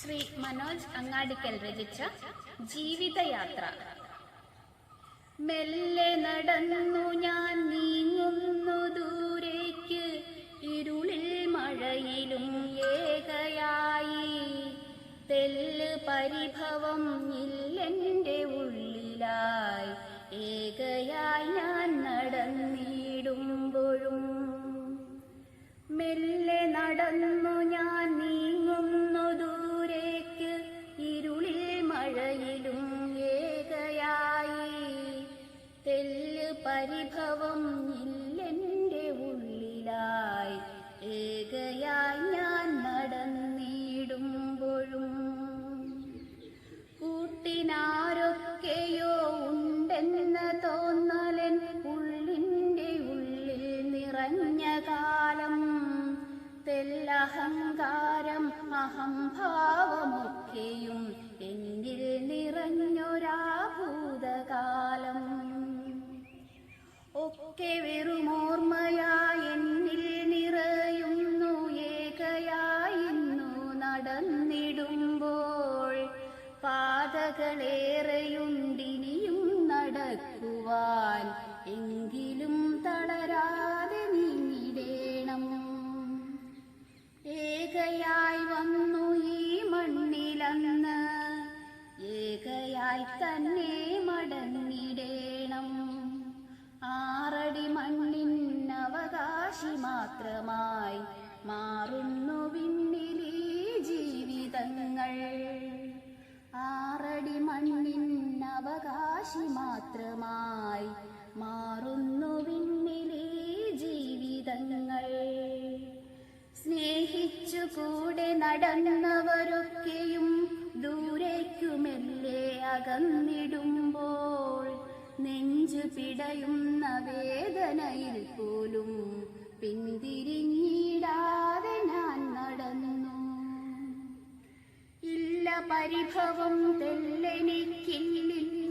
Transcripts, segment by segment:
ശ്രീ മനോജ് അങ്ങാടിക്കൽ രചിച്ച ജീവിതയാത്ര. മെല്ലെ നടന്നു ഞാൻ നീങ്ങുന്നു ദൂരേക്ക്. ഇരുളിൽ മഴയിലും ഏകയായി. തെല്ല് പരിഭവം ഇല്ലെന്റെ ഉള്ളിലായി. ഏകയായി പരിഭവം ഇല്ലെന്റെ ഉള്ളിലായി. ഏകയായി ഞാൻ നടന്നിടുമ്പോഴും കൂട്ടിനാരൊക്കെയോ ഉണ്ടെന്ന തോന്നലൻ ഉള്ളിന്റെ ഉള്ളിൽ നിറഞ്ഞ കാലം തെല്ലഹങ്കാരം അഹംഭാവമൊക്കെയും എന്നിൽ നിറഞ്ഞൊരാ പാതകളേറെയുണ്ടിനിയും നടക്കുവാൻ എങ്കിലും തളരാതെ നീങ്ങിടേണം. ഏകയായി വന്നു ഈ മണ്ണിലന്ന് ഏകയായി തന്നെ മടങ്ങിടേണം. ആറടി മണ്ണിൻ അവകാശി മാത്രമായി മാറുന്നു അവകാശി മാത്രമായി മാറുന്നു വിണ്ണിലീ ജീവിതങ്ങൾ സ്നേഹിച്ചു കൂടെ നടന്നവരൊക്കെയും ദൂരേക്കുമെല്ലേ അകന്നിടുമ്പോൾ നെഞ്ചു പിടയുന്ന വേദനയിൽ പോലും പിന്തിരിഞ്ഞിടാതെ ഞാൻ നടന്നു ഇല്ല പരിഭവം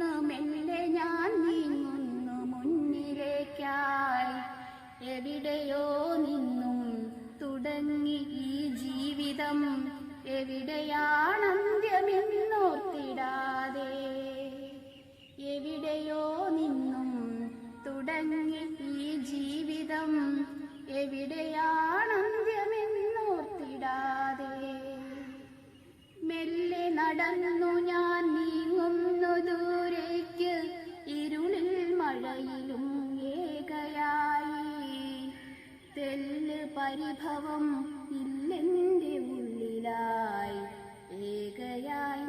തെല്ലെനിക്കില്ലിന്ന് മെല്ലെ ഞാൻ നീങ്ങുന്നു മുന്നിലേക്കായി. എവിടെയോ നിന്നും തുടങ്ങി ഈ ജീവിതം. എവിടെയാണന്ത്യമെന്നോർത്തിടാതെ എവിടെയോ നിന്നും തുടങ്ങി ഈ ജീവിതം. എവിടെയാണന്ത്യമെന്നോർത്തിടാതെ മെല്ലെ നടന്നു പരിഭവം ഇല്ലെന്റെ ഉള്ളിലായി. ഏകയായി